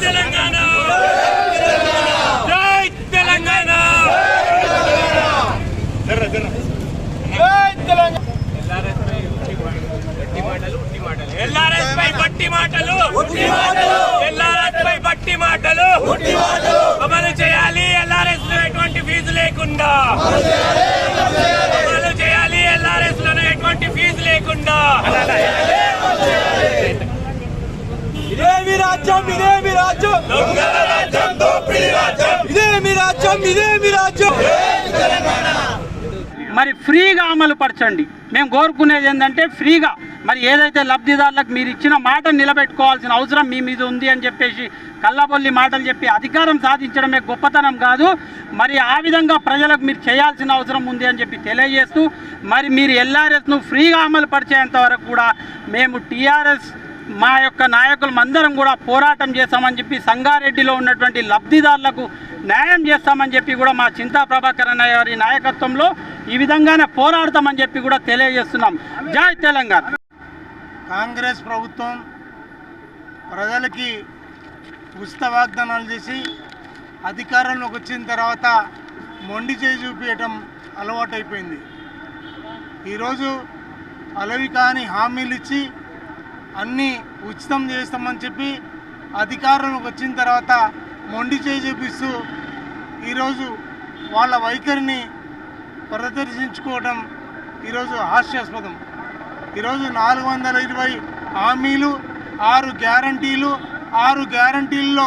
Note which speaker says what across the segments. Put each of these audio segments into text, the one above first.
Speaker 1: తెలంగాణ జై తెలంగాణ ఎల్ఆర్ఎస్ పై బట్టి మాటలు బట్టి మాటలు మాటలు అమలు చేయాలి ఎల్ఆర్ఎస్లో ఎటువంటి ఫీజు లేకుండా. అమలు చేయాలి ఎల్ఆర్ఎస్లో ఎటువంటి ఫీజు లేకుండా.
Speaker 2: ఇదేమి రాజ్యం ఇదేమి రాజ్యం?
Speaker 1: దొంగల రాజ్యం దోపిడీ రాజ్యం
Speaker 2: ఇదేమి రాజ్యం ఇదేమి రాజ్యం?
Speaker 3: మరి ఫ్రీగా అమలు పరచండి మేము కోరుకునేది ఏంటంటే ఫ్రీగా. మరి ఏదైతే లబ్ధిదారులకు మీరు ఇచ్చిన మాట నిలబెట్టుకోవాల్సిన అవసరం మీ మీద ఉంది అని చెప్పేసి కల్లబొల్లి మాటలు చెప్పి అధికారం సాధించడమే గొప్పతనం కాదు. మరి ఆ విధంగా ప్రజలకు మీరు చేయాల్సిన అవసరం ఉంది అని చెప్పి తెలియజేస్తూ మరి మీరు ఎల్ఆర్ఎస్ను ఫ్రీగా అమలు పరిచేంత వరకు కూడా మేము టీఆర్ఎస్ మా యొక్క నాయకులం అందరం కూడా పోరాటం చేస్తామని చెప్పి సంగారెడ్డిలో ఉన్నటువంటి లబ్ధిదారులకు న్యాయం చేస్తామని చెప్పి కూడా మా చింతా ప్రభాకర్ అన్నయ్య వారి నాయకత్వంలో ఈ విధంగానే పోరాడతామని చెప్పి కూడా తెలియజేస్తున్నాం. జై తెలంగాణ.
Speaker 4: కాంగ్రెస్ ప్రభుత్వం ప్రజలకి ఉచిత వాగ్దానాలు చేసి అధికారంలోకి వచ్చిన తర్వాత మొండి చేయి చూపించటం అలవాటైపోయింది. ఈరోజు అలవి కాని హామీలు ఇచ్చి అన్నీ ఉచితం చేస్తామని చెప్పి అధికారంలోకి వచ్చిన తర్వాత మొండి చేయి చూపిస్తూ ఈరోజు వాళ్ళ వైఖరిని ప్రదర్శించుకోవడం ఈరోజు హాస్యాస్పదం. ఈరోజు నాలుగు వందల ఇరవై హామీలు ఆరు గ్యారంటీలు ఆరు గ్యారంటీల్లో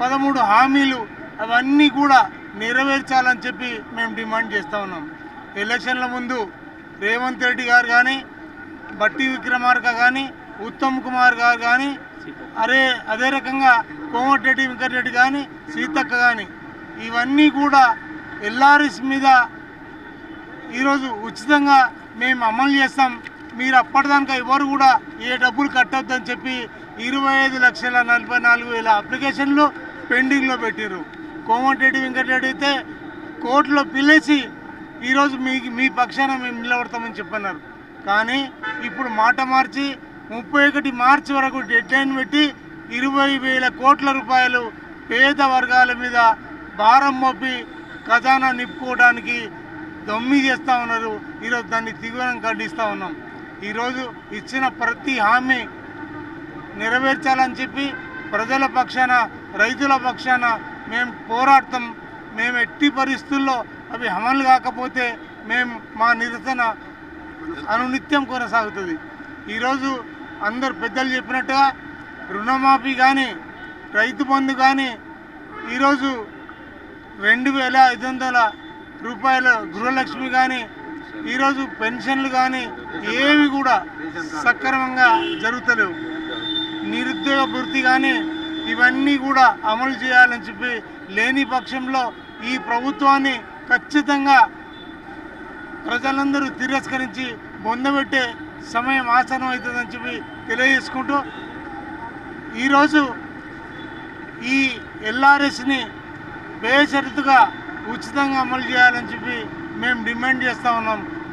Speaker 4: పదమూడు హామీలు అవన్నీ కూడా నెరవేర్చాలని చెప్పి మేము డిమాండ్ చేస్తూ ఉన్నాం. ఎలక్షన్ల ముందు రేవంత్ రెడ్డి గారు కానీ బట్టి విక్రమార్క కానీ ఉత్తమ్ కుమార్ గారు కానీ అరే అదే రకంగా కోమటిరెడ్డి వెంకటరెడ్డి కానీ సీతక్క కానీ ఇవన్నీ కూడా ఎల్ఆర్ఎస్ మీద ఈరోజు ఉచితంగా మేము అమలు చేస్తాం. మీరు అప్పటిదాకా ఎవరు కూడా ఏ డబ్బులు కట్టొద్దని చెప్పి ఇరవై ఐదు లక్షల నలభై నాలుగు వేల అప్లికేషన్లు పెండింగ్లో పెట్టారు కోమటిరెడ్డి వెంకటరెడ్డి అయితే కోర్టులో పిలిచి ఈరోజు మీ మీ పక్షాన మేము నిలబడతామని చెప్పన్నారు. కానీ ఇప్పుడు మాట మార్చి ముప్పై ఒకటి మార్చి వరకు డెడ్ లైన్ పెట్టి ఇరవై వేల కోట్ల రూపాయలు పేద వర్గాల మీద భారం మోపి ఖజానా నిప్పుకోవడానికి దమ్మి చేస్తూ ఉన్నారు. ఈరోజు దాన్ని తీవ్రంగా ఖండిస్తూ ఉన్నాం. ఈరోజు ఇచ్చిన ప్రతి హామీ నెరవేర్చాలని చెప్పి ప్రజల పక్షాన రైతుల పక్షాన మేము పోరాడతాం. మేము ఎట్టి పరిస్థితుల్లో అవి అమలు కాకపోతే మేము మా నిరసన అనునిత్యం కొనసాగుతుంది. ఈరోజు అందరు పెద్దలు చెప్పినట్టుగా రుణమాఫీ కానీ రైతు బంధు కానీ ఈరోజు రెండు వేల ఐదు వందల రూపాయల గృహలక్ష్మి కానీ ఈరోజు పెన్షన్లు కానీ ఏవి కూడా సక్రమంగా జరుగుతలేవు. నిరుద్యోగ భృతి కానీ ఇవన్నీ కూడా అమలు చేయాలని చెప్పి లేని పక్షంలో ఈ ప్రభుత్వాన్ని ఖచ్చితంగా ప్రజలందరూ తిరస్కరించి బొందబెట్టే సమయం ఆసనం అవుతుందని చెప్పి తెలియజేసుకుంటూ ఈరోజు ఈ ఎల్ఆర్ఎస్ని బేషరతుగా ఉచితంగా అమలు చేయాలని చెప్పి మేము డిమాండ్ చేస్తూ ఉన్నాం.